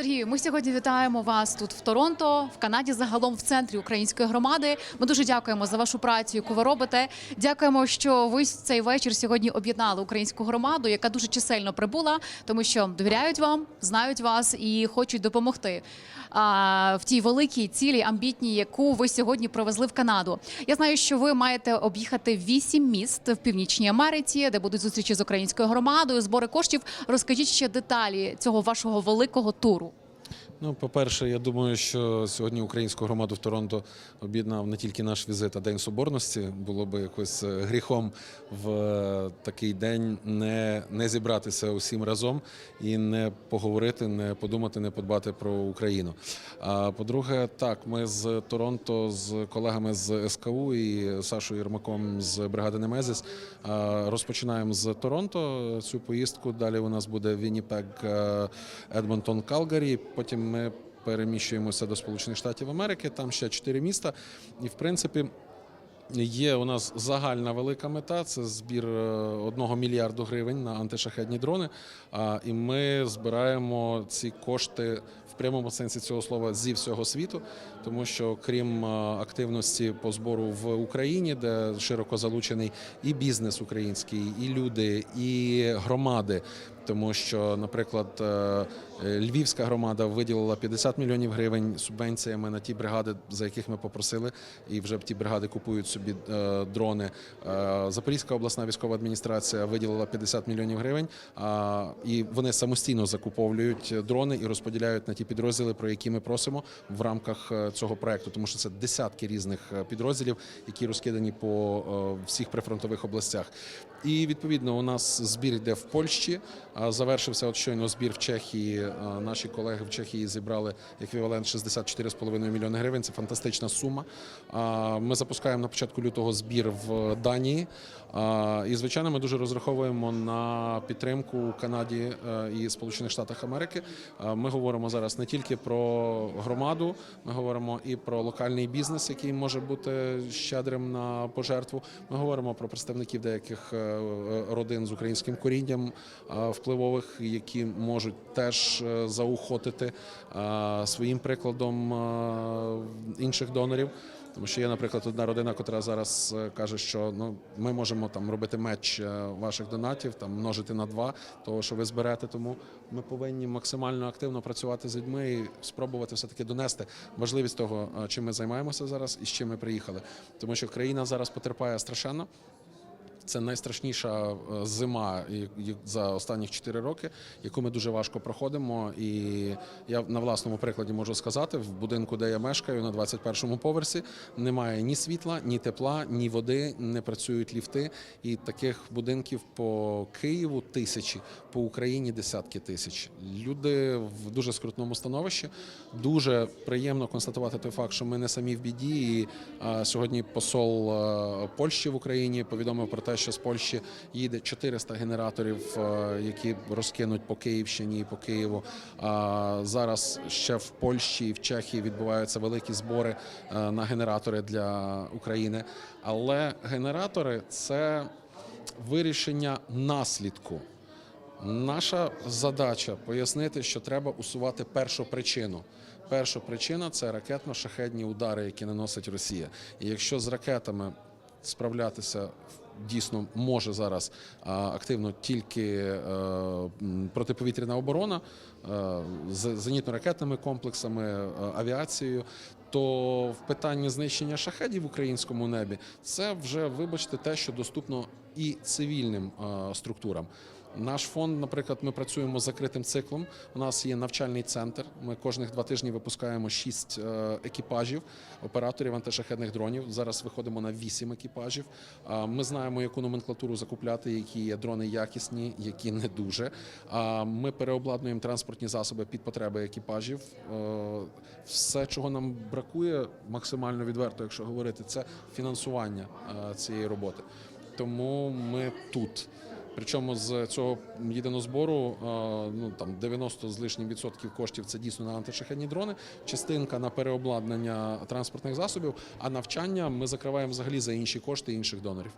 Сергію, ми сьогодні вітаємо вас тут в Торонто, в Канаді, загалом в центрі української громади. Ми дуже дякуємо за вашу працю, яку ви робите. Дякуємо, що ви цей вечір сьогодні об'єднали українську громаду, яка дуже чисельно прибула, тому що довіряють вам, знають вас і хочуть допомогти а, в тій великій цілі, амбітній, яку ви сьогодні провезли в Канаду. Я знаю, що ви маєте об'їхати вісім міст в північній Америці, де будуть зустрічі з українською громадою, збори коштів. Розкажіть ще деталі цього вашого великого туру. Ну, по-перше, я думаю, що сьогодні українську громаду в Торонто об'єднав не тільки наш візит, а День Соборності. Було би якось е, гріхом в е, такий день не, не зібратися усім разом і не поговорити, не подумати, не подбати про Україну. А по-друге, так, ми з Торонто з колегами з СКУ і Сашою Єрмаком з бригади Немезіс розпочинаємо з Торонто цю поїздку. Далі у нас буде Вінніпек, е, Едмонтон, Калгарі. Потім ми переміщуємося до Сполучених Штатів Америки. Там ще чотири міста. І в принципі. Є у нас загальна велика мета це збір е, одного мільярду гривень на антишахедні дрони. І ми збираємо ці кошти в прямому сенсі цього слова зі всього світу, тому що крім е, активності по збору в Україні, де широко залучений і бізнес український, і люди, і громади. Тому що, наприклад, е, е, Львівська громада виділила 50 мільйонів гривень субвенціями на ті бригади, за яких ми попросили, і вже ті бригади купують собі е, дрони. Запорізька обласна військова адміністрація виділила 50 мільйонів гривень, і вони самостійно закуповують дрони і розподіляють на ті підрозділи, про які ми просимо в рамках цього проекту, тому що це десятки різних підрозділів, які розкидані по всіх прифронтових областях. І відповідно у нас збір йде в Польщі. Завершився от щойно збір в Чехії. Наші колеги в Чехії зібрали еквівалент 64,5 мільйони гривень. Це фантастична сума. Ми запускаємо на початку лютого збір в Данії. І звичайно, ми дуже розраховуємо на підтримку Канаді е, і Сполучених Штатах Америки. Ми говоримо зараз не тільки про громаду, ми говоримо і про локальний бізнес, який може бути щедрим на пожертву. Ми говоримо про представників деяких е, родин з українським корінням е, впливових, які можуть теж е, заохотити е, своїм прикладом е, інших донорів. Тому що є, наприклад, одна родина, яка зараз е, каже, що ну ми можемо там робити меч е, ваших донатів, там множити на два, того що ви зберете. Тому ми повинні максимально активно працювати з людьми і спробувати все таки донести важливість того, е, чим ми займаємося зараз і з чим ми приїхали. Тому що країна зараз потерпає страшенно. Це найстрашніша е, зима за останні 4 роки, яку ми дуже важко проходимо. І я на власному прикладі можу сказати: в будинку, де я мешкаю, на 21-му поверсі, немає ні світла, ні тепла, ні води, не працюють ліфти. І таких будинків по Києву тисячі, по Україні десятки тисяч. Люди в дуже скрутному становищі. Дуже приємно констатувати той факт, що ми не самі в біді. І сьогодні посол е, Польщі в Україні повідомив про те, що з Польщі їде 400 генераторів, е, які розкинуть по Київщині і по Києву. Зараз ще в Польщі і в Чехії відбуваються великі збори е, на генератори для України. Але генератори це вирішення наслідку. Наша задача пояснити, що треба усувати першу причину. Перша причина це ракетно-шахедні удари, які наносить Росія. І якщо з ракетами справлятися дійсно може зараз активно тільки е, протиповітряна оборона е, з зенітно-ракетними комплексами, е, авіацією. То в питанні знищення шахедів в українському небі це вже, вибачте, те, що доступно і цивільним структурам. Наш фонд, наприклад, ми працюємо з закритим циклом. У нас є навчальний центр. Ми кожних два тижні випускаємо шість е, екіпажів операторів антишахедних дронів. Зараз виходимо на вісім екіпажів. Ми знаємо, яку номенклатуру закупляти, які є дрони якісні, які не дуже. Ми переобладнуємо транспортні засоби під потреби екіпажів. Е, Все, чого нам бракує, максимально відверто, якщо говорити, це фінансування е, цієї роботи. Тому ми тут. Причому з цього єдиного збору е, ну там 90 з лишнім відсотків коштів це дійсно на антишахедні дрони, частинка на переобладнання транспортних засобів, а навчання ми закриваємо взагалі за інші кошти інших донорів.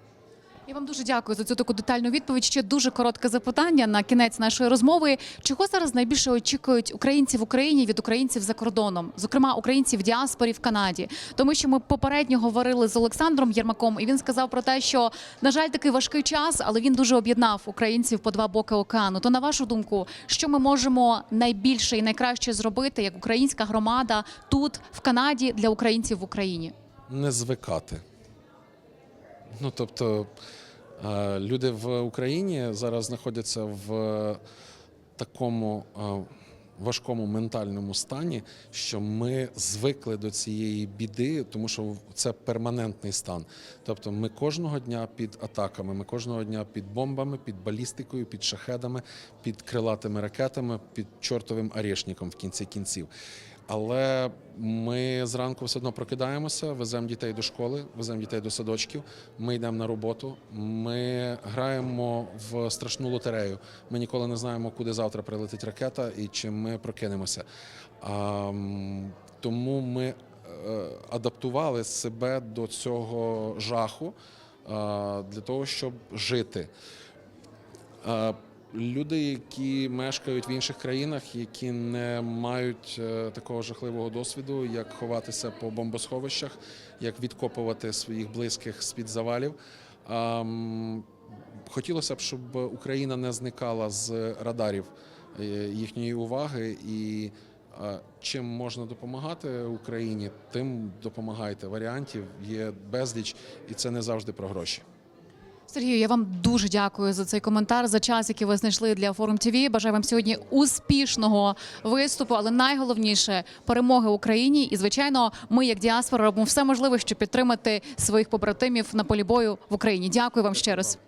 Я вам дуже дякую за цю таку детальну відповідь. Ще дуже коротке запитання на кінець нашої розмови. Чого зараз найбільше очікують українці в Україні від українців за кордоном, зокрема українців в діаспорі в Канаді? Тому що ми попередньо говорили з Олександром Єрмаком, і він сказав про те, що на жаль, такий важкий час, але він дуже об'єднав українців по два боки океану. То на вашу думку, що ми можемо найбільше і найкраще зробити як українська громада тут, в Канаді, для українців в Україні? не звикати. Ну, тобто, е, люди в Україні зараз знаходяться в такому е, важкому ментальному стані, що ми звикли до цієї біди, тому що це перманентний стан. Тобто, ми кожного дня під атаками, ми кожного дня під бомбами, під балістикою, під шахедами, під крилатими ракетами, під чортовим орешником в кінці кінців. Але ми зранку все одно прокидаємося, веземо дітей до школи, веземо дітей до садочків. Ми йдемо на роботу. Ми граємо в страшну лотерею. Ми ніколи не знаємо, куди завтра прилетить ракета і чи ми прокинемося. А, тому ми е, адаптували себе до цього жаху е, для того, щоб жити. Люди, які мешкають в інших країнах, які не мають е, такого жахливого досвіду, як ховатися по бомбосховищах, як відкопувати своїх близьких з-під завалів. Хотілося б, щоб Україна не зникала з радарів е, їхньої уваги, і чим можна допомагати Україні, тим допомагайте. Варіантів є безліч, і це не завжди про гроші. Сергію, я вам дуже дякую за цей коментар, за час, який ви знайшли для форум ТВ. Бажаю вам сьогодні успішного виступу, але найголовніше перемоги Україні. І звичайно, ми, як діаспора, робимо все можливе, щоб підтримати своїх побратимів на полі бою в Україні. Дякую вам ще раз.